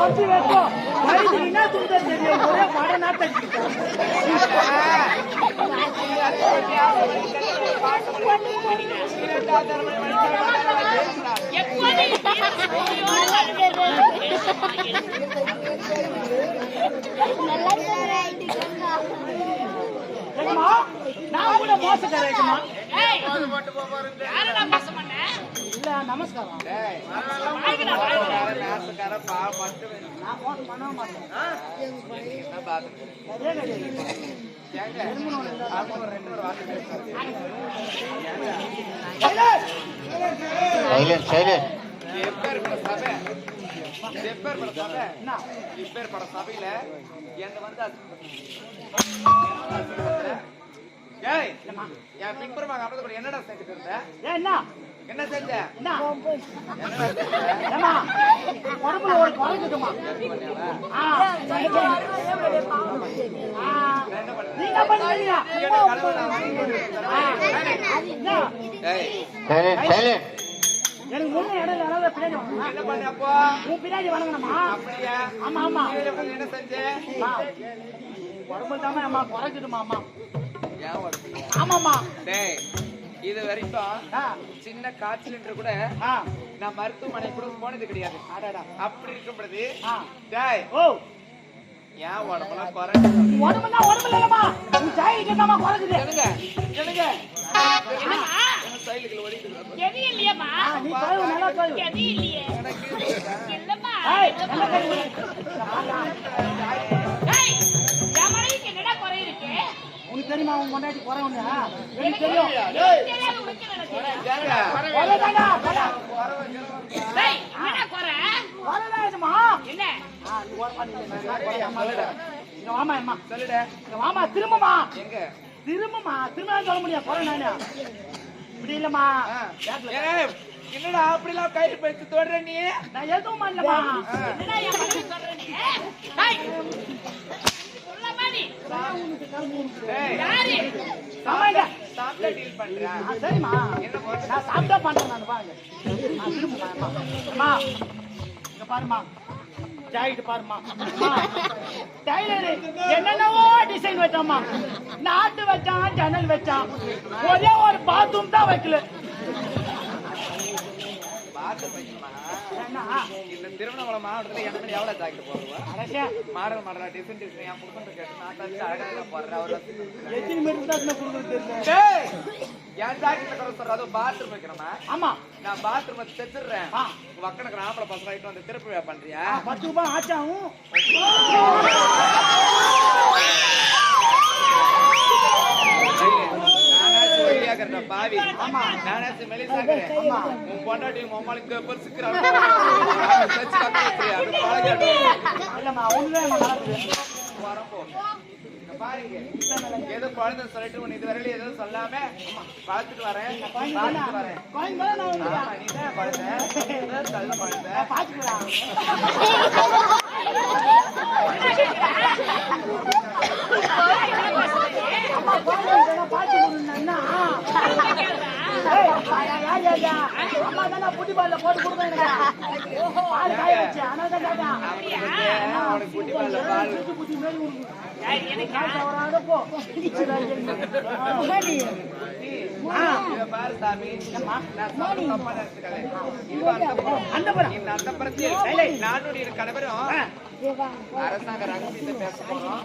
மறைச்சு வைப்போம் மறைச்சிங்கன்னா சுத்த தெரியும் ஒரே மழை நாட்டை நான் கூட மோசக்காரமா இல்ல நமஸ்காரம் வாய்க்குடா, வாய்க்குடா. நான் மோசம் பண்ண மாட்டேன் அதே கிடையாது. சைலண்ட் சைலண்ட் என்ன? சபையில என்ன வந்து ஏய் இல்லம்மா. என் பின்புறமாக அமர்ந்து கூட என்னடா செஞ்சுட்டு இருந்த? ஏன் என்ன? என்ன செஞ்ச? என்ன? ஏம்மா, உடம்புல ஒரு குறைஞ்சுக்குமா ஆ, ஆ, நீங்க பண்ணுவீங்க? சைலண்ட் சைலண்ட் எனக்கு முன்ன இடம் பின்னாடி என்ன பண்ண அப்போ? உன் பின்னாடி வணங்கணுமா அப்படியா? ஆமா ஆமா. என்ன செஞ்ச? அம்மா, உடம்புல தானே அம்மா குறைஞ்சிடுமா அம்மா? ஆமாம்மா. டேய் இது வரைக்கும் ஆ, சின்ன காய்ச்சல் என்று கூட நான் மருத்துவமனை கூட போனது கிடையாது. அடடா. அப்படி இருக்கும் பொழுது. டேய். ஓ. ஏன் உடம்பெல்லாம் குறைஞ்சு உடம்புல இல்லம்மா உன் சாயிக்கு தாம்மா குறைஞ்சுது என்னம்மா? தெரியுமா உன் எனக்கு தெரியும். திரும்புமா. திரும்புமா, திரும்ப சொல்ல குறை நானு. இப்படி இல்லம்மா. என்னடா அப்படிலாம் கயிறு பறித்து தொடுற நீ? நான் எதுவும் பண்ணலம்மா. என்னடா என் ஆமாங்க. சாப்பிட்டா டீல் பண்ற ஆ, சரிம்மா. என்ன போட்டு நான் சாப்பிட்டா பண்றேன் நான் பாருங்க. அம்மா. இங்க பாரும்மா. ஜாயிட்டு பாரும்மா. அம்மா, என்னென்னவோ டிசைன் வச்சாம்மா நாட்டு வச்சான் ஜன்னல் வச்சான் ஒரே ஒரு பாத்ரூம் தான் வைக்கல இந்த திருவண்ணாமலை மாவட்டத்துல என்ன மாதிரி எவ்வளவு ஜாக்கெட் போடுவா அரசே மாடல் மாடலா டிசைன் டிசைன் என் புருஷன் கேட்டு நான் அழகாக போடுறேன் அவர் எத்தனை பேருக்கு தான் கொடுக்குறது என் ஜாக்கெட்ல கூட சொல்ற அதுவும் பாத்ரூம் வைக்கணுமா? ஆமா. நான் பாத்ரூம் தைச்சிடுறேன் ஆ. வக்கனுக்கு ஆம்பளை பசங்க வந்து திருப்பி பண்றியா? பத்து ரூபாய் ஆச்சாவும். பாவி. நானாச்சும் மெலிசாக்குறேன் உன் பொண்டாட்டி உன் வச்சிரு அது பழகிடும் இல்லம்மா ஒண்ணுதான் நடக்குது. வரப்போ. பாருங்க. ஏதோ குழந்தை சொல்லிட்டு உன் இதுவரையில எதுவும் சொல்லாம பார்த்துட்டு வரேன். பார்த்துட்டு வரேன். நான் ஆமா, நீதான் குழந்தை. தள்ள குழந்தை. பாத்துக்கலாம் பாத்து அம்மா தானே புட்டி பால்ல போட்டு எனக்கு. பால் காய வச்சு, அதனால தான் கேட்டேன். அப்படியே பால்ல பால் எனக்கு போ. பாரு சாமி நான் சொல்றது கணவரும் அரசாங்க ரகசியத்தை பேச போறோம்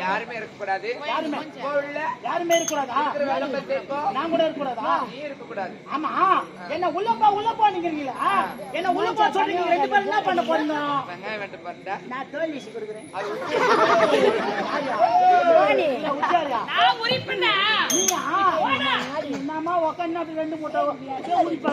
யாருமே இருக்கக்கூடாது யாருமே. இப்போ உள்ள யாருமே இருக்கக்கூடாதா நான் கூட இருக்கக்கூடாதா ஆமா. என்ன உள்ளப்பா நீங்கிறீங்களா என்ன சொல்றீங்க? ரெண்டு பேரும் என்ன பண்ண போறீங்க? வெங்காயம் வெட்டு பண்ணா நான் தோல் வீசி கொடுக்குறேன். அது நான் உரிப்புண்ணா. நீயா? உக்காந்து அப்படி ரெண்டு மூட்டை உரிப்பா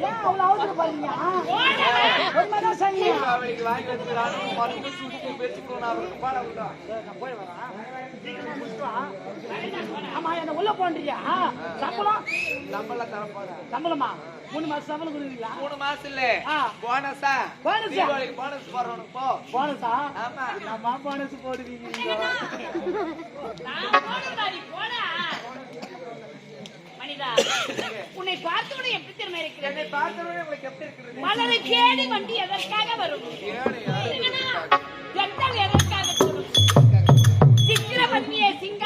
ஏன் அவ்வளவு அவசரம் பாருங்க உண்மைதான் செய்யுங்க அவளுக்கு மருந்து சுட்டு பேச்சுக்கணும் அவருக்கு பாட விட்டா நான் போய் வரேன் ஆமா என்ன உள்ள போன்றியா சம்பளம் நம்மளாம் தரப்போறா சம்பளமா மூணு மாசம் சம்பளம் கொடுக்குறீங்களா மூணு மாசம் இல்ல போனஸா போனஸா? தீபாவளிக்கு போனஸ் போடுறவனுக்கு போ போனஸா ஆமா நம்ம போனஸ் போடுவீங்க நான் போடா. இருக்கிறதா உன்னை பார்த்தவனே எப்படி திறமை இருக்கிறது? மலரை கேடி வண்டி எதற்காக வரும்? எதற்காக வரும்? சித்திர வண்டியை சிங்க